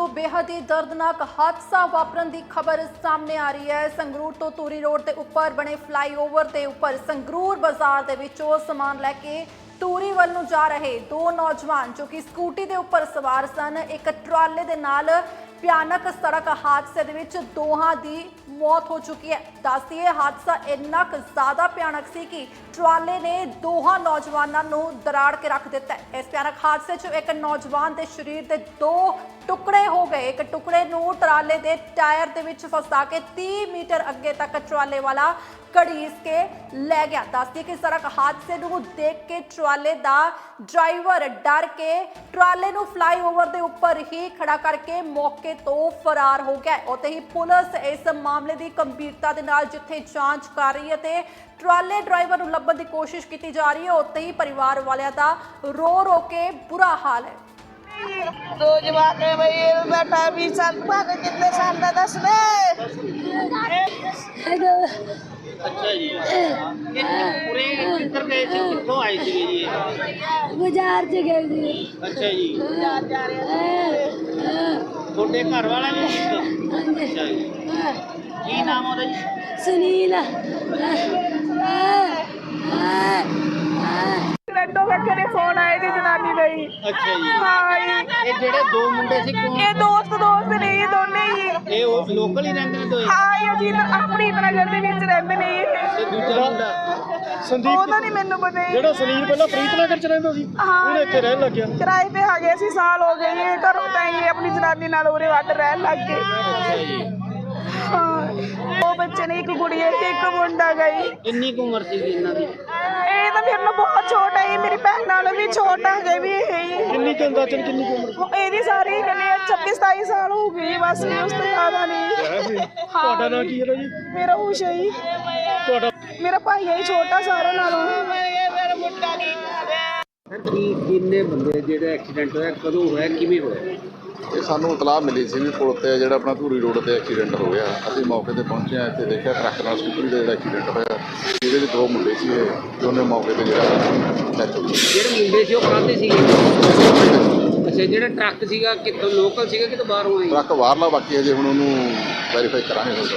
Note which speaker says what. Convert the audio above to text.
Speaker 1: ਤੋਂ ਬੇਹੱਦ ਹੀ ਦਰਦਨਾਕ ਹਾਦਸਾ ਵਾਪਰਨ ਦੀ ਖਬਰ ਸਾਹਮਣੇ ਆ ਰਹੀ ਹੈ। ਸੰਗਰੂਰ ਤੋਂ ਤੂਰੀ ਰੋਡ ਦੇ ਉੱਪਰ ਬਣੇ ਫਲਾਈਓਵਰ ਦੇ ਉੱਪਰ ਸੰਗਰੂਰ ਬਾਜ਼ਾਰ ਦੇ ਵਿੱਚੋਂ ਸਮਾਨ ਲੈ ਕੇ ਤੂਰੀ ਵੱਲ ਨੂੰ ਜਾ ਰਹੇ ਦੋ ਨੌਜਵਾਨ ਜੋ ਕਿ ਸਕੂਟੀ ਦੇ ਉੱਪਰ ਸਵਾਰ ਸਨ। ਇੱਕ ਟਰਾਲੇ ਦੇ ਨਾਲ ਭਿਆਨਕ ਸੜਕ ਹਾਦਸੇ ਦੇ ਵਿੱਚ ਦੋਹਾਂ ਦੀ ਮੌਤ ਹੋ ਚੁੱਕੀ ਹੈ। ਦੱਸਦੀ ਇਹ ਹਾਦਸਾ ਇੰਨਾ ਕੁ ਜ਼ਿਆਦਾ ਭਿਆਨਕ ਸੀ ਕਿ ਟਰਾਲੇ ਨੇ ਦੋਹਾਂ ਨੌਜਵਾਨਾਂ ਨੂੰ ਦਰਾੜ ਕੇ ਰੱਖ ਦਿੱਤਾ ਇਸ ਭਿਆਨਕ ਹਾਦਸੇ 'ਚ ਇੱਕ ਨੌਜਵਾਨ ਦੇ ਸਰੀਰ ਦੇ ਦੋ ਟੁਕੜੇ ਹੋ ਗਏ। ਇੱਕ ਟੁਕੜੇ ਨੂੰ ਟਰਾਲੇ ਦੇ ਟਾਇਰ ਦੇ ਵਿੱਚ ਫਸਾ ਕੇ 30 ਮੀਟਰ ਅੱਗੇ ਤੱਕ ਟਰਾਲੇ ਵਾਲਾ ਘੜੀਸ ਕੇ ਲੈ ਗਿਆ। ਦੱਸਦੀ ਕਿ ਸੜਕ ਹਾਦਸੇ ਨੂੰ ਦੇਖ ਕੇ ਟਰਾਲੇ ਦਾ ਡਰਾਈਵਰ ਡਰ ਕੇ ਟਰਾਲੇ ਨੂੰ ਫਲਾਈਓਵਰ ਦੇ ਉੱਪਰ ਹੀ ਖੜਾ ਕਰਕੇ ਮੌਕੇ ਤੋਂ ਫਰਾਰ ਹੋ ਗਿਆ। ਉੱਥੇ ਹੀ ਪੁਲਿਸ ਇਸ ਮਾਮਲੇ ਦੀ ਗੰਭੀਰਤਾ ਦੇ ਨਾਲ ਜਿੱਥੇ ਜਾਂਚ ਕਰ ਰਹੀ ਹੈ ਤੇ ਟਰਾਲੇ ਡਰਾਈਵਰ ਨੂੰ ਲੱਭਣ ਦੀ ਕੋਸ਼ਿਸ਼ ਕੀਤੀ ਜਾ ਰਹੀ ਹੈ ਉੱਥੇ ਹੀ ਪਰਿਵਾਰ ਵਾਲਿਆਂ ਦਾ ਰੋ ਰੋ ਕੇ ਬੁਰਾ ਹਾਲ ਹੈ।
Speaker 2: ਦੋ ਜਵਾਨੇ ਬਈ ਇਹ ਬੈਠਾ ਵੀ ਸੰਤ ਭਾਗ ਕਿੰਨੇ ਸਾਲ ਦਾ ਦੱਸ ਦੇ।
Speaker 3: ਅੱਛਾ ਜੀ। ਇਹ ਪੂਰੇ ਕਿੱਧਰ ਗਏ ਸੀ? ਕਿੱਥੋਂ ਆਏ ਸੀਗੇ ਜੀ ਇਹ?
Speaker 4: ਬਾਜ਼ਾਰ ਚ ਗਏ ਸੀ।
Speaker 3: ਅੱਛਾ ਜੀ। ਤੁਹਾਡੇ ਘਰ ਵਾਲਾ ਵੀ? ਅੱਛਾ ਜੀ। ਕੀ ਨਾਮ ਉਹਦਾ ਜੀ?
Speaker 4: ਸੁਨੀਲ।
Speaker 2: ਲੱਡੋ ਵੇਖੇ ਨੇ ਫੋਨ ਆਏ ਦੀ ਜਨਾਨੀ ਦਾ ਹੀ।
Speaker 3: ਅੱਛਾ ਜੀ।
Speaker 2: ਹਾਂ ਜੀ।
Speaker 3: ਇਹ ਜਿਹੜੇ ਦੋ ਮੁੰਡੇ ਸੀ ਕੌਣ
Speaker 2: ਇਹ ਦੋਸਤ ਦੋਸਤ ਨੇ ਇਹ ਦੋਨੇ ਹੀ।
Speaker 3: ਇਹ ਉਹ ਲੋਕਲ ਹੀ ਰਹਿੰਦੇ ਨੇ ਦੋਏ?
Speaker 2: ਹਾਂ ਇਹ ਜੀ ਆਪਣੀ ਨਗਰ ਦੇ ਵਿੱਚ ਰਹਿੰਦੇ ਨੇ ਇਹ।
Speaker 3: ਤੇ ਦੂਜਾ ਮੁੰਡਾ?
Speaker 2: ਉਹਦਾ ਨਹੀਂ ਮੈਨੂੰ ਪਤਾ ਜੀ।
Speaker 5: ਜਿਹੜਾ ਸੁਨੀਲ ਪਹਿਲਾਂ ਪ੍ਰੀਤਨਗਰ ਚ ਰਹਿੰਦਾ ਸੀ
Speaker 2: ਹਾਂ।
Speaker 5: ਹੁਣ ਇੱਥੇ ਰਹਿਣ ਲੱਗਿਆ
Speaker 2: ਕਿਰਾਏ ਤੇ ਆ ਗਏ ਸੀ ਸਾਲ ਹੋ ਗਏ ਇਹ ਘਰੋਂ ਤਾਂ ਹੀ ਆਪਣੀ ਜਨਾਨੀ ਨਾਲ ਉਰੇ ਵੱਟ ਰਹਿਣ ਲੱਗ ਗਏ।
Speaker 3: ਅੱਛਾ ਜੀ
Speaker 2: ਹਾਂ। ਉਹ ਬੱਚੇ ਨੇ ਇੱਕ ਕੁੜੀ ਹੈ ਤੇ ਇੱਕ ਮੁੰਡਾ ਗਈ।
Speaker 3: ਕਿੰਨੀ ਕੁ ਉਮਰ ਸੀ ਇਹਨਾਂ ਦੀ?
Speaker 2: ਇਹ ਤਾਂ ਮੇਰੇ ਨਾਲ ਬਹੁਤ ਛੋਟਾ ਹੈ ਮੇਰੀ ਭੈਣ ਨਾਲੋਂ ਵੀ ਛੋਟਾ ਹੈ ਵੀ ਇਹ ਹੀ
Speaker 5: ਕਿੰਨੀ ਕੁ ਅੰਦਾਜ਼ਨ ਕਿੰਨੀ ਕੁ ਉਮਰ?
Speaker 2: ਉਹ ਇਹਦੀ ਸਾਰੀ ਕਹਿੰਦੇ 26 27 ਸਾਲ ਹੋ ਗਈ ਬਸ ਇਹ ਉਸ ਤੋਂ ਜ਼ਿਆਦਾ ਨਹੀਂ।
Speaker 5: ਤੁਹਾਡਾ ਨਾਂ ਕੀ ਹੈ ਜੀ?
Speaker 2: ਮੇਰਾ ਊਸ਼ਾ ਹੀ
Speaker 5: ਤੁਹਾਡਾ
Speaker 2: ਮੇਰਾ ਭਾਈ ਹੈ ਛੋਟਾ ਸਾਰਿਆਂ ਨਾਲੋਂ।
Speaker 3: ਕੀ ਕਿੰਨੇ ਬੰਦੇ ਜਿਹੜਾ ਐਕਸੀਡੈਂਟ ਹੋਇਆ ਕਦੋਂ ਹੋਇਆ ਕਿਵੇਂ ਹੋਇਆ?
Speaker 6: ਇਹ ਸਾਨੂੰ ਇਤਲਾਹ ਮਿਲੀ ਸੀ ਵੀ ਪੁਲ ਤੇ ਜਿਹੜਾ ਆਪਣਾ ਧੂਰੀ ਰੋਡ ਤੇ ਐਕਸੀਡੈਂਟ ਹੋ ਗਿਆ। ਅਸੀਂ ਮੌਕੇ ਤੇ ਪਹੁੰਚੇ ਆ ਇੱਥੇ ਦੇਖਿਆ ਟਰੱਕ ਨਾਲ ਸਕੂਟਰੀ ਦਾ ਜਿਹੜਾ ਐਕਸੀਡੈਂਟ ਹੋਇਆ ਇਹਦੇ ਵਿੱਚ ਦੋ ਮੁੰਡੇ ਸੀ ਦੋਨੇ ਮੌਕੇ ਤੇ ਜਿਹੜਾ ਡੈਥ ਹੋ ਗਈ।
Speaker 3: ਜਿਹੜੇ ਮੁੰਡੇ ਸੀ ਉਹ ਕਾਹਦੇ ਸੀਗੇ? ਅੱਛਾ ਜਿਹੜਾ ਟਰੱਕ ਸੀਗਾ ਕਿੱਥੋਂ ਲੋਕਲ ਸੀਗਾ ਕਿ ਬਾਹਰੋਂ ਆਏ?
Speaker 6: ਟਰੱਕ ਬਾਹਰਲਾ ਬਾਕੀ ਅਜੇ ਹੁਣ ਉਹਨੂੰ ਵੈਰੀਫਾਈ ਕਰਾਂਗੇ। ਹੁਣ